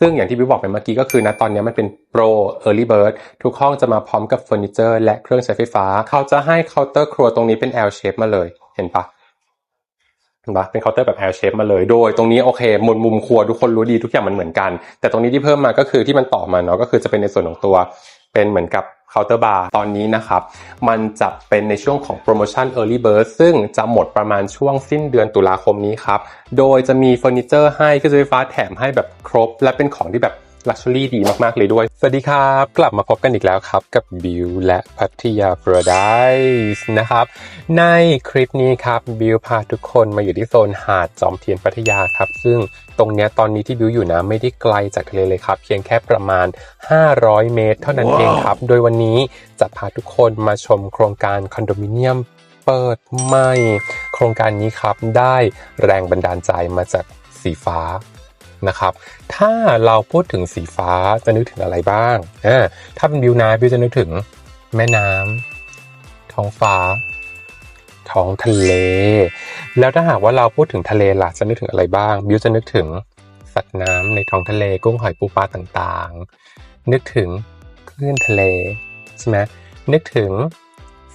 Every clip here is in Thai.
ซึ่งอย่างที่บิวบอกไปเมื่อกี้ก็คือนะตอนนี้มันเป็นโปร Early Bird ทุกห้องจะมาพร้อมกับเฟอร์นิเจอร์และเครื่องใช้ไฟฟ้า เขาจะให้เคาน์เตอร์ครัวตรงนี้เป็น L shape มาเลยเห็นปะเห็นปะเป็นเคาน์เตอร์แบบ L shape มาเลย โดยตรงนี้โอเคมุมมุมครัวทุกคนรู้ดีทุกอย่างมันเหมือนกัน แต่ตรงนี้ที่เพิ่มมาก็คือที่มันต่อมาเนาะก็คือจะเป็นในส่วนของตัว เป็นเหมือนกับ เคาน์เตอร์บาร์ตอนนี้นะครับ มันจะเป็นในช่วงของโปรโมชั่น Early Bird ซึ่งจะหมดประมาณช่วงสิ้นเดือนตุลาคมนี้ครับ โดยจะมีเฟอร์นิเจอร์ให้ก็จะไฟฟ้าแถมให้แบบครบ และเป็นของที่แบบ ลักชัวรี่ดีมากๆเลยด้วย สวัสดีครับ กลับมาพบกันอีกแล้วครับ กับบิวและพัทยา Paradise นะครับ ในคลิปนี้ครับบิวพาทุกคนมาอยู่ที่โซนหาดจอมเทียนพัทยาครับ ซึ่งตรงเนี้ยตอนนี้ที่บิวอยู่นะไม่ได้ไกลจากทะเลเลยครับ เพียงแค่ประมาณ 500 เมตร เท่านั้นเองครับ โดยวันนี้จะพาทุกคนมาชมโครงการคอนโดมิเนียมเปิดใหม่ โครงการนี้ครับได้แรงบันดาลใจมาจากสีฟ้า นะครับ ถ้าเราพูดถึงสีฟ้าจะนึกถึงอะไรบ้างอ่าถ้าเป็นบิวนะบิวจะนึกถึงแม่น้ำท้องฟ้า ท้องทะเล แล้วถ้าหากว่าเราพูดถึงทะเลล่ะจะนึกถึงอะไรบ้าง บิวจะนึกถึงสัตว์น้ำในท้องทะเลกุ้งหอยปูปลาต่างๆ นึกถึงคลื่นทะเลใช่ไหมนึกถึง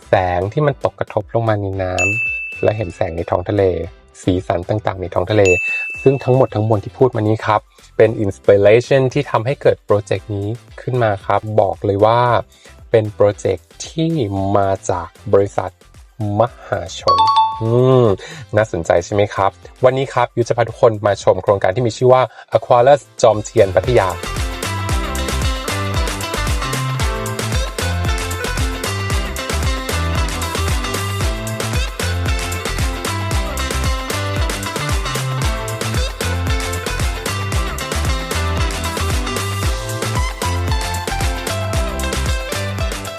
แสงที่มันตกกระทบลงมาในน้ำและเห็นแสงในท้องทะเล สีสันต่างๆ ในท้องทะเล ซึ่งทั้งหมดทั้งมวลที่พูดมานี้ครับ เป็นอินสปิเรชันที่ทำให้เกิดโปรเจกต์นี้ขึ้นมาครับ บอกเลยว่าเป็นโปรเจกต์ที่มาจากบริษัทมหาชนอืมน่าสนใจใช่ไหมครับ วันนี้ครับยูจะพาทุกคนมาชมโครงการที่มีชื่อว่า Aquarius จอมเทียนพัทยา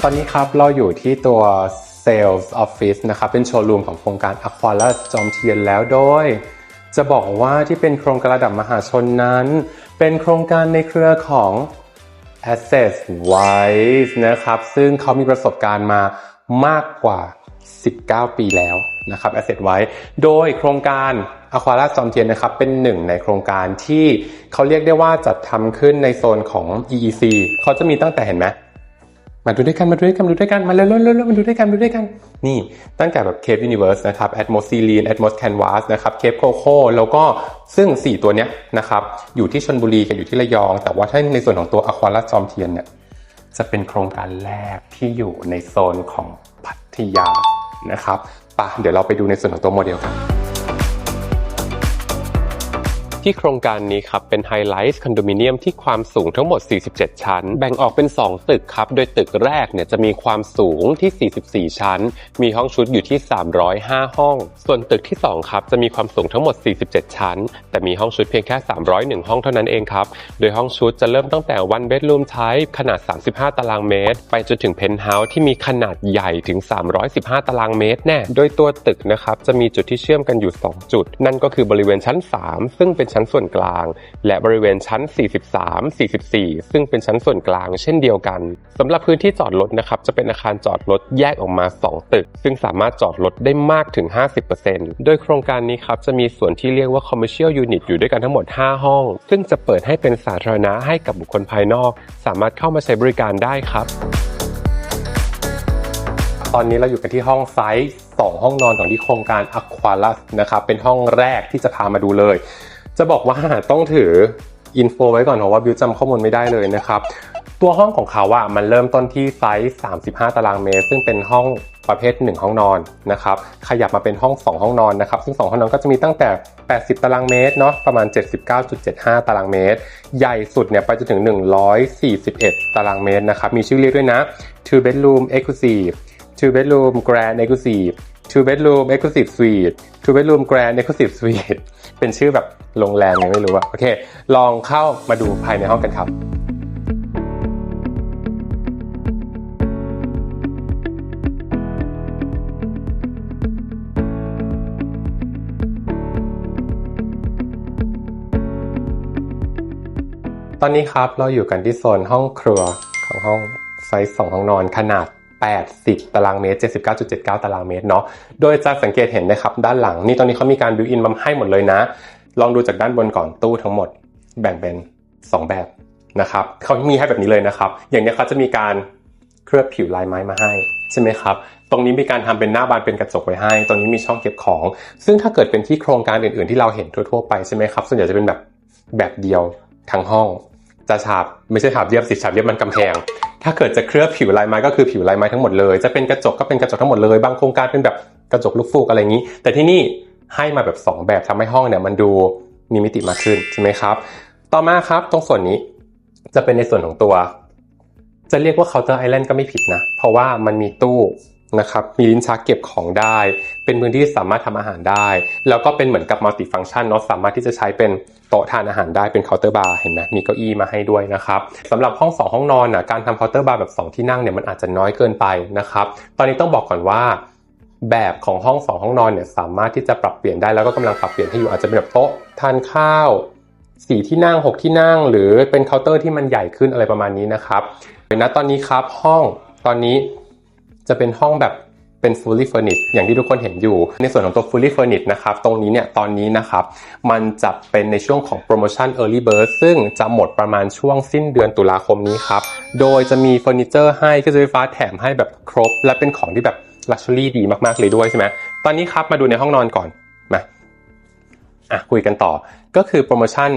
ตอนนี้ครับเราอยู่ที่ตัว Sales Office นะครับ เป็นโชว์รูมของโครงการ a q u a r าจอมเทียนแล้วโดย จะบอกว่าที่เป็นโครงการระดับมหาชนนั้น เป็นโครงการในเครือของ Access Wise นะครับ ซึ่งเขามีประสบการณ์มามากกว่า 19 ปีแล้วนะครับ Asset Wise โดยโครงการ Aquarius จอมเทียนนะครับ เป็นหนึ่งในโครงการที่เขาเรียกได้ว่าจัดทำขึ้นในโซนของ EEC เขาจะมีตั้งแต่เห็นไหม มาดูด้วยกันมาดูด้วยกันมาดูด้วยกันมาเร็วๆเร็วๆมาดูด้วยกันมาดูด้วยกัน นี่ตั้งแต่แบบ Cape Universe นะครับ Atmos Celine Atmos Canvas นะครับ Cape Coco แล้วก็ซึ่ง 4 ตัวเนี้ยนะครับอยู่ที่ชลบุรีกับอยู่ที่ระยอง แต่ว่าถ้าในส่วนของตัว Aquarius จอมเทียนเนี่ยจะเป็นโครงการแรกที่อยู่ในโซนของพัทยานะครับปะเดี๋ยวเราไปดูในส่วนของตัวโมเดลกัน ที่โครงการนี้ครับเป็นไฮไลท์คอนโดมิเนียมที่ความสูงทั้งหมด 47 ชั้น แบ่งออกเป็น 2 ตึกครับ โดยตึกแรกเนี่ยจะมีความสูงที่ 44 ชั้น มีห้องชุดอยู่ที่ 305 ห้อง ส่วนตึกที่ 2 ครับจะมีความสูงทั้งหมด 47 ชั้น แต่มีห้องชุดเพียงแค่ 301 ห้องเท่านั้นเองครับ โดยห้องชุดจะเริ่มตั้งแต่ one bedroom type ขนาด 35 ตารางเมตร ไปจนถึงเพนท์เฮาส์ที่มีขนาดใหญ่ถึง 315 ตารางเมตรแน่ โดยตัวตึกนะครับจะมีจุดที่เชื่อมกันอยู่ 2 จุด นั่นก็คือบริเวณชั้น 3 ซึ่งเป็นชั้นส่วนกลาง และบริเวณชั้น 43 44 ซึ่งเป็นชั้นส่วนกลางเช่นเดียวกันสำหรับพื้นที่จอดรถนะครับจะเป็นอาคารจอดรถแยกออกมา 2 ตึก ซึ่งสามารถจอดรถได้มากถึง 50%โดยโครงการนี้ครับจะมีส่วนที่เรียกว่า commercial unit อยู่ด้วยกันทั้งหมด 5 ห้อง ซึ่งจะเปิดให้เป็นสาธารณะให้กับบุคคลภายนอก สามารถเข้ามาใช้บริการได้ครับ ตอนนี้เราอยู่กันที่ห้องไซส์2ห้องนอนของที่โครงการ Aquarius นะครับ เป็นห้องแรกที่จะพามาดูเลย จะบอกว่าต้องถืออินโฟไว้ก่อนเพราะว่าบิวจำข้อมูลไม่ได้เลยนะครับ ตัวห้องของเขาอะมันเริ่มต้นที่ไซส์ 35 ตารางเมตร ซึ่งเป็นห้องประเภท 1 ห้องนอนนะครับ ขยับมาเป็นห้อง 2 ห้องนอนนะครับ ซึ่ง 2 ห้องนอนก็จะมีตั้งแต่ 80 ตารางเมตรเนาะ ประมาณ 79.75 ตารางเมตร ใหญ่สุดเนี่ยไปจนถึง 141 ตารางเมตรนะครับ มีชื่อเรียกด้วยนะ two bedroom exclusive two bedroom grand exclusive two bedroom exclusive suite two bedroom grand exclusive suite เป็นชื่อแบบ โรงแรมยังไม่รู้อะโอเค ลองเข้ามาดูภายในห้องกันครับตอนนี้ครับเราอยู่กันที่โซนห้องครัวของห้องไซส์2ห้องนอนขนาด 80 ตารางเมตร 79.79 ตารางเมตรเนาะ โดยจะสังเกตเห็นนะครับด้านหลังนี่ตอนนี้เขามีการบิวอินมาให้หมดเลยนะ ลองดูจากด้านบนก่อนตู้ทั้งหมด แบ่งเป็นสองแบบนะครับเขามีให้แบบนี้เลยนะครับ อย่างนี้เขาจะมีการเคลือบผิวลายไม้มาให้ใช่ไหมครับ ตรงนี้มีการทำเป็นหน้าบานเป็นกระจกไว้ให้ ตรงนี้มีช่องเก็บของ ซึ่งถ้าเกิดเป็นที่โครงการอื่นๆที่เราเห็นทั่วๆไปใช่ไหมครับ ส่วนใหญ่จะเป็นแบบแบบเดียวทั้งห้อง จะฉาบไม่ใช่ฉาบเรียบสิฉาบเรียบมันกำแพง ถ้าเกิดจะเคลือบผิวลายไม้ก็คือผิวลายไม้ทั้งหมดเลย จะเป็นกระจกก็เป็นกระจกทั้งหมดเลย บางโครงการเป็นแบบกระจกลูกฟูกอะไรอย่างนี้ แต่ที่นี่ ให้มาแบบ 2 แบบทำให้ห้องเนี่ยมันดูมีมิติมากขึ้นใช่ไหมครับ ต่อมาครับตรงส่วนนี้จะเป็นในส่วนของตัว จะเรียกว่าเคาน์เตอร์ไอแลนด์ก็ไม่ผิดนะ เพราะว่ามันมีตู้นะครับ มีลิ้นชักเก็บของได้ เป็นพื้นที่สามารถทำอาหารได้ แล้วก็เป็นเหมือนกับมัลติฟัง c t ชันเนาะ สามารถที่จะใช้เป็นโต๊ะทานอาหารได้ เป็นเคาน์เตอร์บาร์ เห็นไหมมีเก้าอี้มาให้ด้วยนะครับสำหรับห้อง 2 ห้องนอนนะการทำเคาน์เตอร์บาร์แบบ 2 ที่นั่งเนี่ยมันอาจจะน้อยเกินไปนะครับ ตอนนี้ต้องบอกก่อนว่า แบบของห้อง2ห้องนอนเนี่ยสามารถที่จะปรับเปลี่ยนได้แล้วก็กำลังปรับเปลี่ยนให้อยู่อาจจะเป็นแบบโต๊ะทานข้าวสี่ที่นั่ง6ที่นั่ง หรือเป็นเคาน์เตอร์ที่มันใหญ่ขึ้นอะไรประมาณนี้นะครับนะตอนนี้ครับห้องตอนนี้จะเป็นห้องแบบเป็น fully furnished อย่างที่ทุกคนเห็นอยู่ ในส่วนของตัว fully furnished นะครับ ตรงนี้เนี่ย ตอนนี้นะครับ มันจะเป็นในช่วงของโปรโมชั่น early bird ซึ่งจะหมดประมาณช่วงสิ้นเดือนตุลาคมนี้ครับ โดยจะมีเฟอร์นิเจอร์ให้เครื่องใช้ไฟฟ้าแถมให้แบบครบ และเป็นของที่แบบ luxury ดีมากๆเลยด้วยใช่ไหมตอนนี้ครับมาดูในห้องนอนก่อนมาอะคุยกันต่อก็คือโปรโมชั่น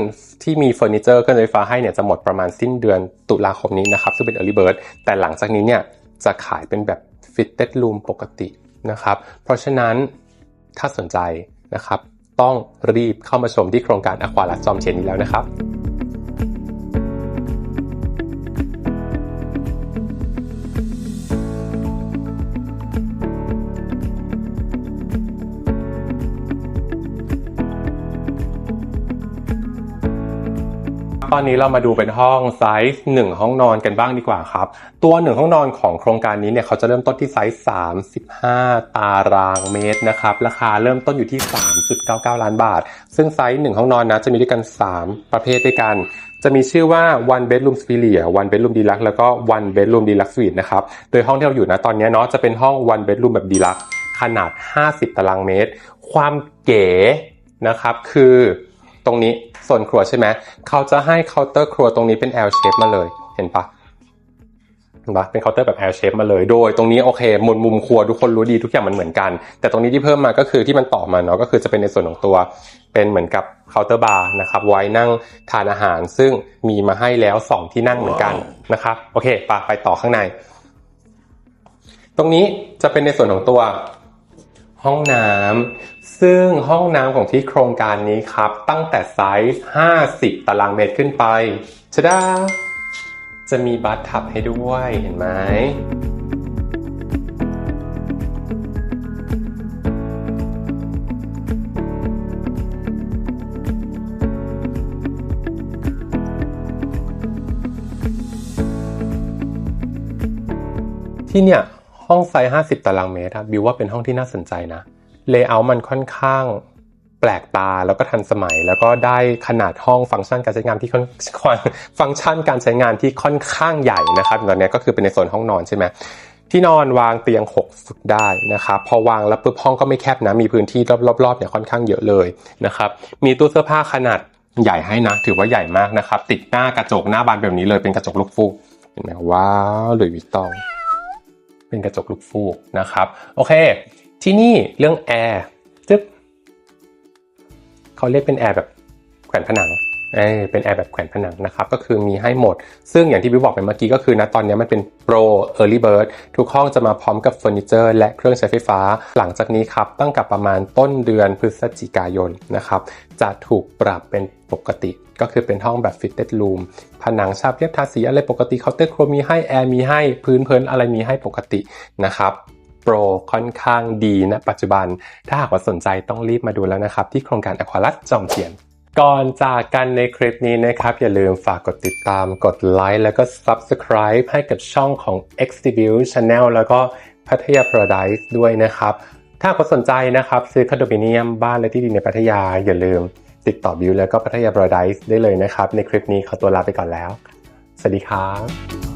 ที่มีเฟอร์นิเจอร์เครื่องใช้ไฟฟ้าให้เนี่ยจะหมดประมาณสิ้นเดือนตุลาคมนี้นะครับซึ่งเป็น Early Bird แต่หลังจากนี้เนี่ยจะขายเป็นแบบ Fitted Room ปกตินะครับ เพราะฉะนั้นถ้าสนใจนะครับ ต้องรีบเข้ามาชมที่โครงการ Aqua ลัดจอมเทียนนี้แล้วนะครับ ตอนนี้เรามาดูเป็นห้องไซส์หนึ่งห้องนอนกันบ้างดีกว่าครับ ตัวหนึ่งห้องนอนของโครงการนี้เนี่ยเขาจะเริ่มต้นที่ไซส์ 35 ตารางเมตรนะครับ ราคาเริ่มต้นอยู่ที่ 3.99 ล้านบาท ซึ่งไซส์หนึ่งห้องนอนนะจะมีด้วยกัน 3 ประเภทด้วยกัน จะมีชื่อว่า one bedroom superior one bedroom deluxe แล้วก็ one bedroom deluxe suite นะครับ โดยห้องที่เราอยู่นะตอนนี้เนาะจะเป็นห้อง one bedroom แบบ deluxe ขนาด 50 ตารางเมตร ความเก๋นะครับคือ ตรงนี้ส่วนครัวใช่ไหมเขาจะให้เคาน์เตอร์ครัวตรงนี้เป็น L shape มาเลยเห็นปะเห็นปะเป็นเคาน์เตอร์แบบ L shape มาเลย โดยตรงนี้โอเคมุมมุมครัวทุกคนรู้ดีทุกอย่างมันเหมือนกัน แต่ตรงนี้ที่เพิ่มมาก็คือที่มันต่อมาเนาะก็คือจะเป็นในส่วนของตัวเป็นเหมือนกับเคาน์เตอร์บาร์นะครับไว้นั่งทานอาหาร ซึ่งมีมาให้แล้ว 2 ที่นั่งเหมือนกันนะครับโอเคปะไปต่อข้างใน ตรงนี้จะเป็นในส่วนของตัว ห้องน้ำซึ่งห้องน้ำของที่โครงการนี้ครับ ตั้งแต่ไซส์ 50 ตารางเมตรขึ้นไปชะดาจะมีบัตทับให้ด้วยเห็นไหมที่เนี่ย ห้องไซส์50 ตารางเมตรครับบิวว่าเป็นห้องที่น่าสนใจนะเลเยอร์มันค่อนข้างแปลกตาแล้วก็ทันสมัย แล้วก็ได้ขนาดห้องฟังก์ชันการใช้งานที่ค่อนฟังก์ชันการใช้งานที่ค่อนข้างใหญ่นะครับตอนนี้ก็คือเป็นในโซนห้องนอนใช่ไหมที่นอนวางเตียง 6 ฟุตได้นะครับพอวางแล้วปุ๊บห้องก็ไม่แคบนะ มีพื้นที่รอบๆเนี่ยค่อนข้างเยอะเลยนะครับมีตู้เสื้อผ้าขนาดใหญ่ให้นะ ถือว่าใหญ่มากนะครับ ติดหน้ากระจกหน้าบานแบบนี้เลยเป็นกระจกลูกฟูกเห็นไหมว้าวหลุยวิตตอง เป็นกระจกลูกฟูกนะครับ โอเค ที่นี่เรื่องแอร์จึ๊บเขาเรียกเป็นแอร์แบบแขวนผนัง เออเป็นแอร์แบบแขวนผนังนะครับ ก็คือมีให้หมด ซึ่งอย่างที่วิวบอกไปเมื่อกี้ก็คือนะตอนนี้มันเป็นโปร Early Bird ทุกห้องจะมาพร้อมกับเฟอร์นิเจอร์และเครื่องใช้ไฟฟ้า หลังจากนี้ครับ ตั้งกับประมาณต้นเดือนพฤศจิกายนนะครับ จะถูกปรับเป็นปกติ ก็คือเป็นห้องแบบ fitted room ผนังฉาบเรียบทาสีอะไรปกติเคาน์เตอร์ครัวมีให้แอร์มีให้พื้นเพลินอะไรมีให้ปกตินะครับโปรค่อนข้างดีนะปัจจุบัน ถ้าหากว่าสนใจต้องรีบมาดูแล้วนะครับ ที่โครงการ Aqualat จอมเทียน ก่อนจากกันในคลิปนี้นะครับ อย่าลืมฝากกดติดตามกดไลค์แล้วก็ Subscribe ให้กับช่องของ x t b u Channel แล้วก็พัทยา Paradise ด้วยนะครับ ถ้าคุณสนใจนะครับ ซื้อคอนโดมิเนียมบ้านและที่ดินในพัทยา อย่าลืมติดต่อบิวแล้วก็พัทยา Paradise ได้เลยนะครับ ในคลิปนี้ขอตัวลาไปก่อนแล้ว สวัสดีครับ